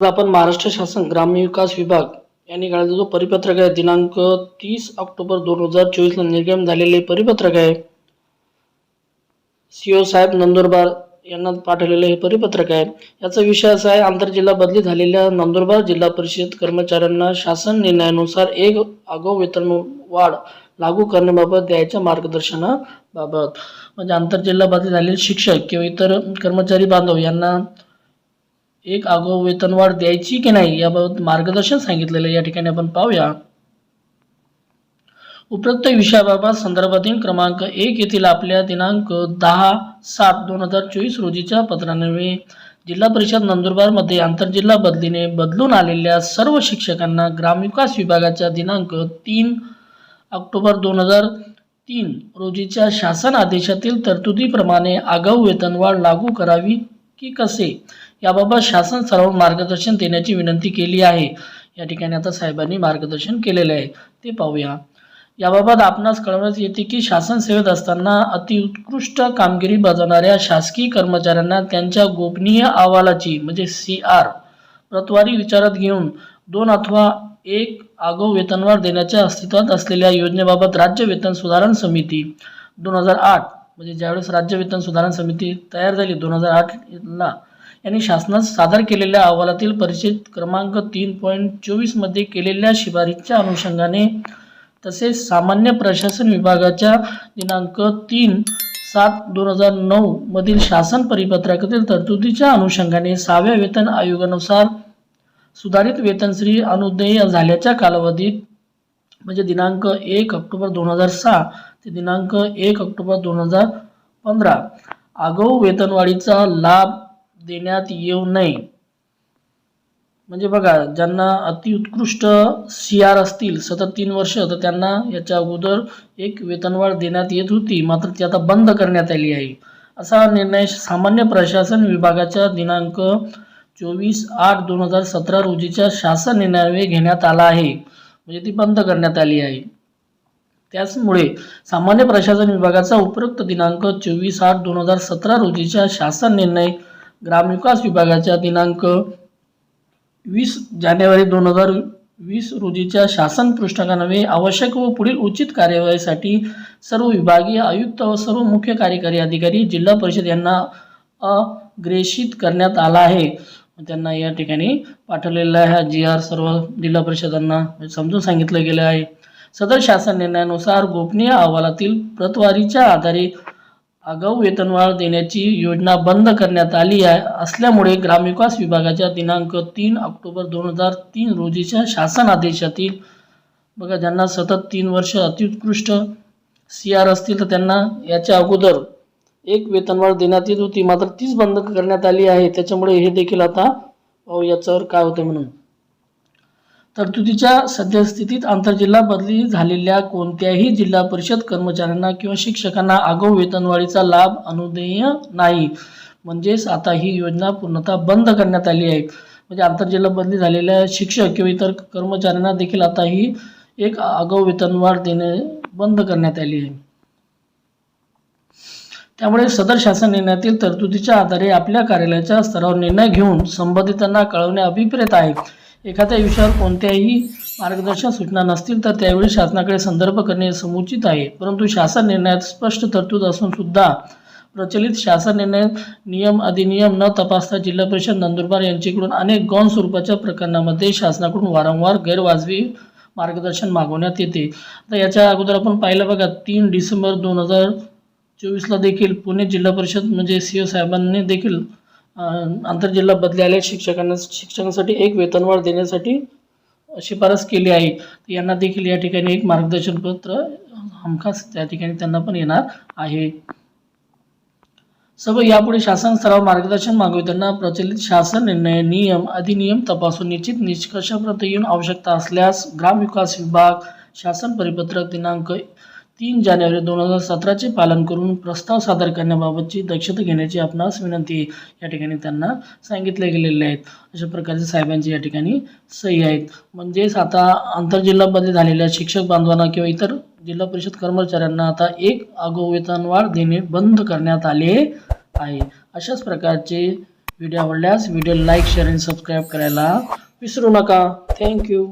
आपण महाराष्ट्र शासन ग्रामीण विकास विभाग यांनी काढलेला जो परिपत्रक आहे. दिनांक तीस ऑक्टोबर दोन हजार चोवीसला निर्गम झालेले परिपत्रक आहे. सीओ साहेब नंदुरबार यांना पाठवलेलं हे परिपत्रक आहे. याचा विषय असा आहे आंतरजिल्हा बदली झालेल्या नंदुरबार जिल्हा परिषद कर्मचाऱ्यांना शासन निर्णयानुसार एक आगाऊ वेतन वाढ लागू करण्याबाबत द्यायच्या मार्गदर्शनाबाबत. म्हणजे आंतरजिल्हा बदली झालेले शिक्षक किंवा इतर कर्मचारी बांधव यांना एक आगाऊ वेतनवाढ द्यायची की नाही याबाबत मार्गदर्शन सांगितलेलं या ठिकाणी आपण पाहूया. उपरोक्त विषयाबाबत संदर्भातील क्रमांक एक येथील आपल्या दिनांक दहा सात दोन हजार चोवीस रोजीच्या पत्रान्वये जिल्हा परिषद नंदुरबारमध्ये आंतरजिल्हा बदलीने बदलून आलेल्या सर्व शिक्षकांना ग्रामविकास विभागाच्या दिनांक तीन ऑक्टोबर दोन हजार तीन रोजीच्या शासन आदेशातील तरतुदीप्रमाणे आगाऊ वेतनवाढ लागू करावी की कसे? याबाबत शासन सर्व मार्गदर्शन देण्याची विनंती केली आहे. या ठिकाणी आता साहेबांनी मार्गदर्शन केलेले आहे. ते पाहूया. याबाबत आपणास कळवण्यात येते की शासन सेवेत असताना अतिउत्कृष्ट कामगिरी बजावणाऱ्या शासकीय कर्मचाऱ्यांना त्यांच्या गोपनीय अहवालाची म्हणजे सी आर प्रतवारी विचारात घेऊन दोन अथवा एक आगाऊ वेतनवाढ देण्याच्या अस्तित्वात असलेल्या योजनेबाबत राज्य वेतन सुधारण समिती दोन हजार आठ म्हणजे ज्यावेळेस राज्य वेतन सुधारण समिती तयार झाली दोन हजार आठला यांनी शासनास सादर केलेल्या अहवालातील परिचित क्रमांक तीन पॉईंट चोवीसमध्ये केलेल्या शिफारशीच्या अनुषंगाने तसेच सामान्य प्रशासन विभागाच्या दिनांक तीन सात दोन हजार नऊ मधील शासन परिपत्रकातील तरतुदीच्या अनुषंगाने सहाव्या वेतन आयोगानुसार सुधारित वेतनश्री अनुदेय झाल्याच्या कालावधीत म्हणजे दिनांक एक ऑक्टोबर दोन हजार सहा ते दिनांक एक ऑक्टोबर दोन हजार पंधरा आगाऊ वेतनवाढीचा लाभ देण्यात येऊ नये. म्हणजे बघा ज्यांना अतिउत्कृष्ट सी आर असतील सतत तीन वर्ष तर त्यांना याच्या अगोदर एक वेतनवाढ देण्यात येत होती मात्र ती आता बंद करण्यात आली आहे. असा निर्णय सामान्य प्रशासन विभागाच्या दिनांक चोवीस आठ दोन हजार सतरा रोजीच्या शासन निर्णयावे घेण्यात आला आहे. म्हणजे ती बंद करण्यात आली आहे. त्याचमुळे सामान्य प्रशासन विभागाचा उपरोक्त दिनांक चोवीस आठ दोन हजार सतरा रोजीच्या शासन निर्णय ग्रामविकास विभागाच्या दिनांक वीस जानेवारी दोन हजार वीस रोजीच्या शासन पृष्ठकानवे आवश्यक व पुढील उचित कार्यवाहीसाठी सर्व विभागीय आयुक्त व सर्व मुख्य कार्यकारी अधिकारी जिल्हा परिषद यांना अग्रेषित करण्यात आला आहे. त्यांना या ठिकाणी पाठवलेला आहे. हा जी आर सर्व जिल्हा परिषदांना समजून सांगितलं गेलं आहे. सदर शासन निर्णयानुसार गोपनीय अहवालातील प्रतवारीच्या आधारे आगाऊ वेतनवाढ देण्याची योजना बंद करण्यात आली आहे. असल्यामुळे ग्रामविकास विभागाच्या दिनांक तीन ऑक्टोबर दोन हजार तीन रोजीच्या शासन आदेशातील बघा ज्यांना सतत तीन वर्ष अत्युत्कृष्ट सी आर असतील तर त्यांना याच्या अगोदर एक वेतनवाढ देण्यात येत होती. मात्र तीच बंद करण्यात आली आहे. त्याच्यामुळे हे देखील आता याच्यावर काय होतं म्हणून. तरतुदीच्या सद्यस्थितीत आंतरजिल्हा बदली झालेल्या कोणत्याही जिल्हा परिषद कर्मचाऱ्यांना किंवा शिक्षकांना आगाऊ वेतनवाढीचा लाभ अनुदेय नाही. म्हणजेच आता ही योजना पूर्णतः बंद करण्यात आली आहे. म्हणजे आंतरजिल्हा बदली झालेल्या शिक्षक किंवा इतर कर्मचाऱ्यांना देखील आता ही एक आगाऊ वेतनवाढ देणे बंद करण्यात आली आहे. त्यामुळे सदर शासन निर्णयातील तरतुदीच्या आधारे आपल्या कार्यालयाच्या स्तरावर निर्णय घेऊन संबंधितांना कळवणे अभिप्रेत आहे. एखाद्या विषयावर कोणत्याही मार्गदर्शक सूचना नसतील तर त्यावेळी शासनाकडे संदर्भ करणे समुचित आहे. परंतु शासन निर्णयात स्पष्ट तरतूद असून सुद्धा प्रचलित शासन निर्णय नियम अधिनियम न तपासता जिल्हा परिषद नंदुरबार यांच्याकडून अनेक गौण स्वरूपाच्या प्रकरणामध्ये शासनाकडून वारंवार गैरवाजवी मार्गदर्शन मागवण्यात येते. तर याच्या अगोदर आपण पाहिलं बघा तीन डिसेंबर दोन हजार चोवीसला देखील पुणे जिल्हा परिषद म्हणजे सी ओ साहेबांनी देखील आंतरजिल्हा बदली आलेल्या शिक्षकांना शिक्षकांसाठी एक वेतनवाढ देण्यासाठी शिफारस केली आहे. यांना देखील या ठिकाणी एक मार्गदर्शन पत्र हमखास त्या ठिकाणी त्यांना पण येणार आहे. सर्व यापुढे शासन स्तरावर मार्गदर्शन मागविताना प्रचलित शासन निर्णय नियम अधिनियम तपासून निश्चित निष्कर्षापर्यंत येऊन आवश्यकता असल्यास ग्रामविकास विभाग शासन परिपत्रक दिनांक तीन जानेवारी दोन हजार सतराचे पालन करून प्रस्ताव सादर करण्याबाबतची दक्षता घेण्याची आपणास विनंती या ठिकाणी त्यांना सांगितले गेलेले आहेत. अशा प्रकारचे साहेबांची या ठिकाणी सही आहेत. म्हणजेच आता आंतरजिल्हा बदली झालेल्या शिक्षक बांधवांना किंवा इतर जिल्हा परिषद कर्मचाऱ्यांना आता एक आगाऊ वेतनवाढ देणे बंद करण्यात आले आहे. अशाच प्रकारचे व्हिडिओ आवडल्यास व्हिडिओ लाईक शेअर आणि सबस्क्राईब करायला विसरू नका. थँक्यू.